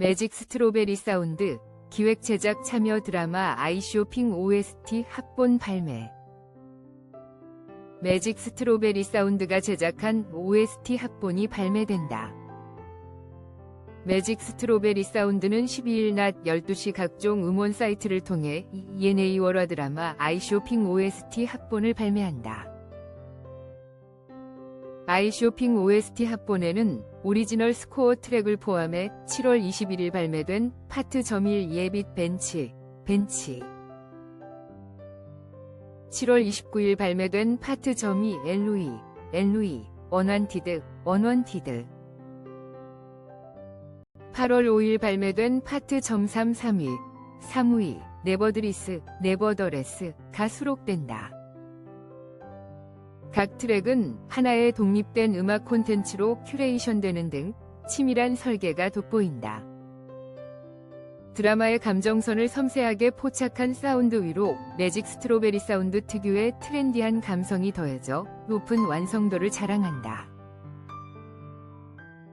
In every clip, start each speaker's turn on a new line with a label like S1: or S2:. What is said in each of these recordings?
S1: 매직 스트로베리 사운드 기획 제작 참여 드라마 아이쇼핑 OST 합본 발매 매직 스트로베리 사운드가 제작한 OST 합본이 발매된다. 매직 스트로베리 사운드는 12일 낮 12시 각종 음원 사이트를 통해 ENA 월화 드라마 아이쇼핑 OST 합본을 발매한다. 아이쇼핑 OST 합본에는 오리지널 스코어 트랙을 포함해 7월 21일 발매된 파트 점일 예빛 벤치, 벤치. 7월 29일 발매된 파트 점이 엘루이, 엘루이, 원원티드, 원원티드. 8월 5일 발매된 파트 점 331, 3위, 네버드리스, 네버더레스가 수록된다. 각 트랙은 하나의 독립된 음악 콘텐츠로 큐레이션되는 등 치밀한 설계가 돋보인다. 드라마의 감정선을 섬세하게 포착한 사운드 위로 매직 스트로베리 사운드 특유의 트렌디한 감성이 더해져 높은 완성도를 자랑한다.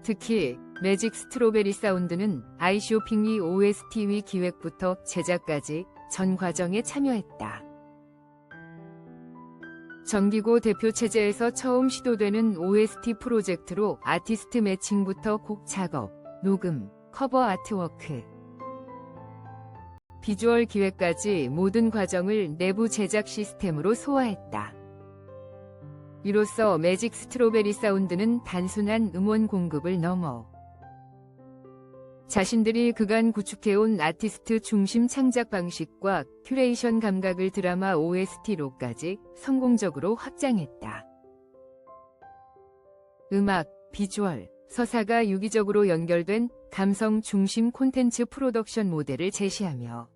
S1: 특히 매직 스트로베리 사운드는 아이쇼핑이 OST 위 기획부터 제작까지 전 과정에 참여했다. 정기고 대표 체제에서 처음 시도되는 OST 프로젝트로 아티스트 매칭부터 곡 작업, 녹음, 커버 아트워크, 비주얼 기획까지 모든 과정을 내부 제작 시스템으로 소화했다. 이로써 매직 스트로베리 사운드는 단순한 음원 공급을 넘어 자신들이 그간 구축해온 아티스트 중심 창작 방식과 큐레이션 감각을 드라마 OST로까지 성공적으로 확장했다. 음악, 비주얼, 서사가 유기적으로 연결된 감성 중심 콘텐츠 프로덕션 모델을 제시하며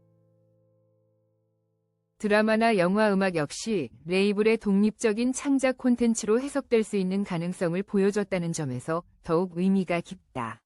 S1: 드라마나 영화 음악 역시 레이블의 독립적인 창작 콘텐츠로 해석될 수 있는 가능성을 보여줬다는 점에서 더욱 의미가 깊다.